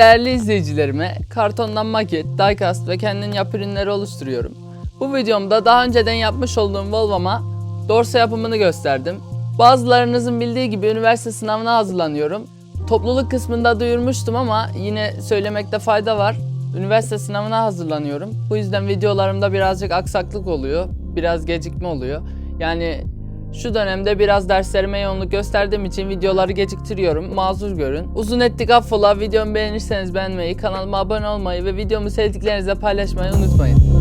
değerli izleyicilerime kartondan maket, diecast ve kendin yap ürünleri oluşturuyorum. Bu videomda daha önceden yapmış olduğum Volvo'ma dorsa yapımını gösterdim. Bazılarınızın bildiği gibi üniversite sınavına hazırlanıyorum. Topluluk kısmında duyurmuştum ama yine söylemekte fayda var. Üniversite sınavına hazırlanıyorum. Bu yüzden videolarımda birazcık aksaklık oluyor. Biraz gecikme oluyor. Yani şu dönemde biraz derslerime yoğunluk gösterdiğim için videoları geciktiriyorum. Mazur görün. Uzun ettik affola. Videomu beğenirseniz beğenmeyi, kanalıma abone olmayı ve videomu sevdiklerinizle paylaşmayı unutmayın.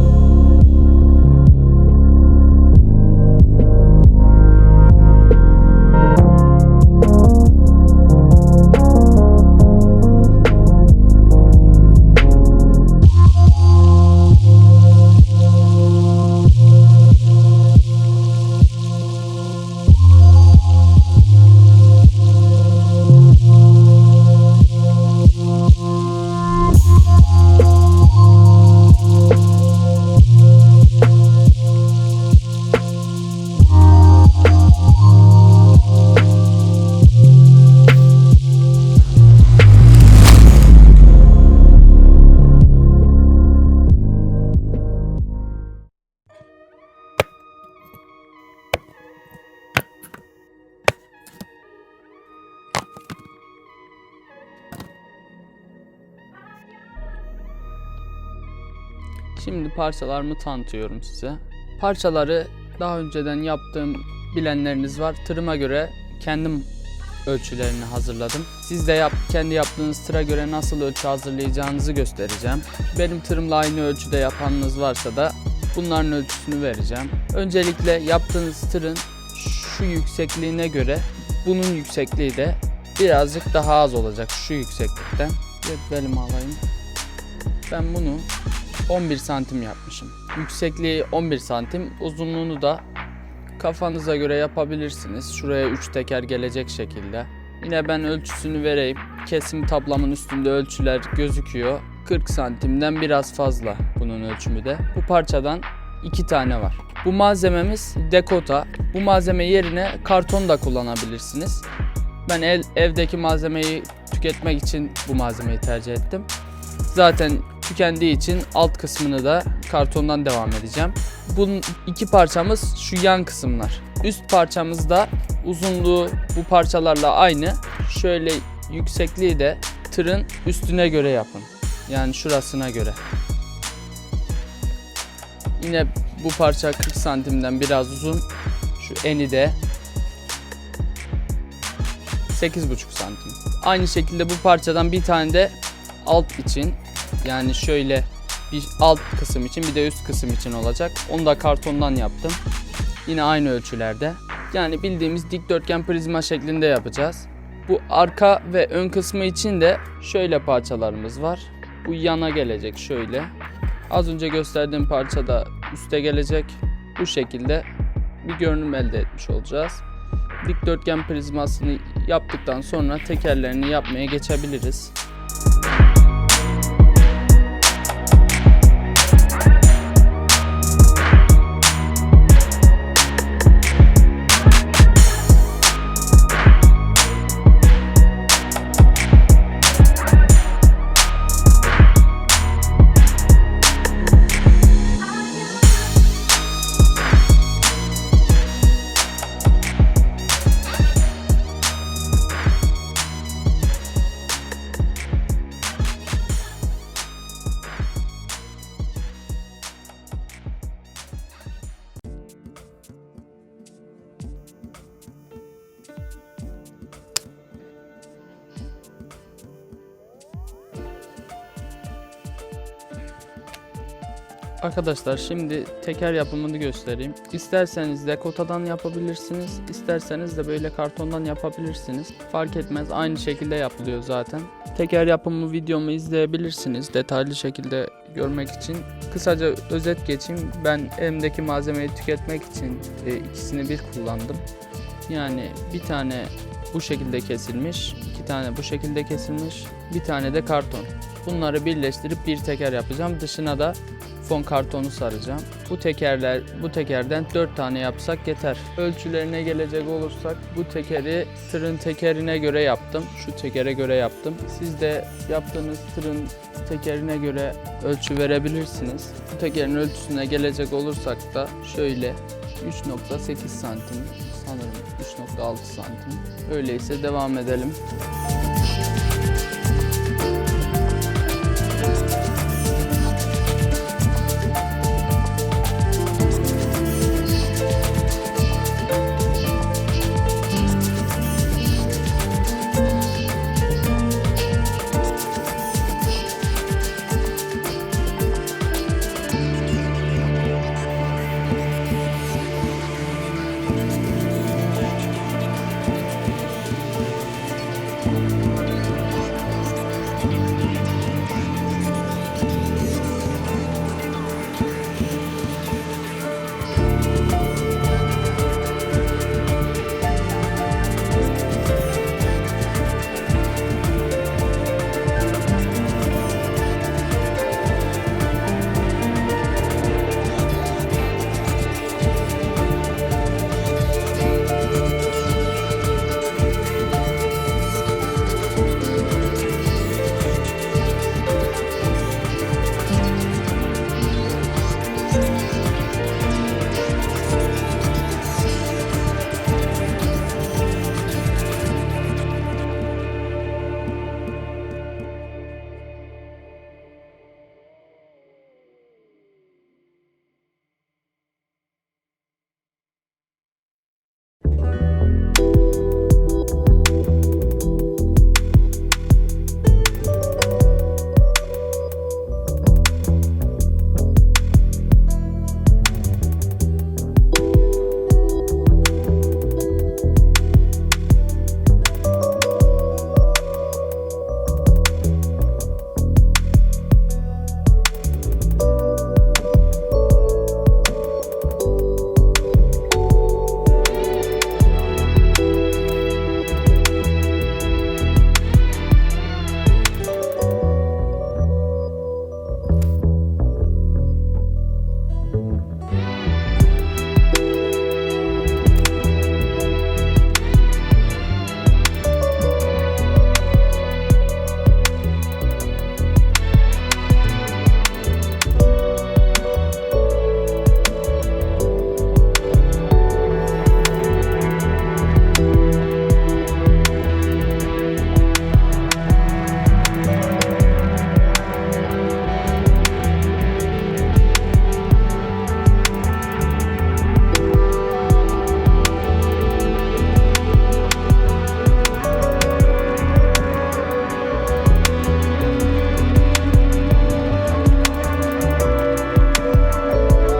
Şimdi parçalarımı tanıtıyorum size. Parçaları daha önceden yaptığım bilenleriniz var. Tırıma göre kendim ölçülerini hazırladım. Siz de yap, kendi yaptığınız tıra göre nasıl ölçü hazırlayacağınızı göstereceğim. Benim tırımla aynı ölçüde yapanınız varsa da bunların ölçüsünü vereceğim. Öncelikle yaptığınız tırın şu yüksekliğine göre bunun yüksekliği de birazcık daha az olacak şu yükseklikten. Cetvelimi alayım. Ben bunu 11 santim yapmışım. Yüksekliği 11 santim, uzunluğunu da kafanıza göre yapabilirsiniz. Şuraya 3 teker gelecek şekilde. Yine ben ölçüsünü vereyim. Kesim tablamın üstünde ölçüler gözüküyor. 40 santimden biraz fazla bunun ölçümü de. Bu parçadan 2 tane var. Bu malzememiz dekota. Bu malzeme yerine karton da kullanabilirsiniz. Ben el, evdeki malzemeyi tüketmek için bu malzemeyi tercih ettim. Zaten tükendiği için alt kısmını da kartondan devam edeceğim. Bunun iki parçamız şu yan kısımlar. Üst parçamız da uzunluğu bu parçalarla aynı. Şöyle yüksekliği de tırın üstüne göre yapın. Yani şurasına göre. Yine bu parça 40 santimden biraz uzun. Şu eni de 8,5 santim. Aynı şekilde bu parçadan bir tane de alt için yani şöyle bir alt kısım için bir de üst kısım için olacak. Onu da kartondan yaptım. Yine aynı ölçülerde. Yani bildiğimiz dikdörtgen prizma şeklinde yapacağız. Bu arka ve ön kısmı için de şöyle parçalarımız var. Bu yana gelecek şöyle. Az önce gösterdiğim parça da üste gelecek. Bu şekilde bir görünüm elde etmiş olacağız. Dikdörtgen prizmasını yaptıktan sonra tekerlerini yapmaya geçebiliriz. Arkadaşlar şimdi teker yapımını göstereyim. İsterseniz dekotadan yapabilirsiniz. isterseniz de böyle kartondan yapabilirsiniz. Fark etmez aynı şekilde yapılıyor zaten. Teker yapımı videomu izleyebilirsiniz detaylı şekilde görmek için. Kısaca özet geçeyim. Ben elimdeki malzemeyi tüketmek için e, ikisini bir kullandım. Yani bir tane bu şekilde kesilmiş, iki tane bu şekilde kesilmiş, bir tane de karton. Bunları birleştirip bir teker yapacağım. Dışına da sifon kartonu saracağım. Bu tekerler bu tekerden 4 tane yapsak yeter. Ölçülerine gelecek olursak bu tekeri tırın tekerine göre yaptım. Şu tekere göre yaptım. Siz de yaptığınız tırın tekerine göre ölçü verebilirsiniz. Bu tekerin ölçüsüne gelecek olursak da şöyle 3.8 santim sanırım 3.6 santim. Öyleyse devam edelim.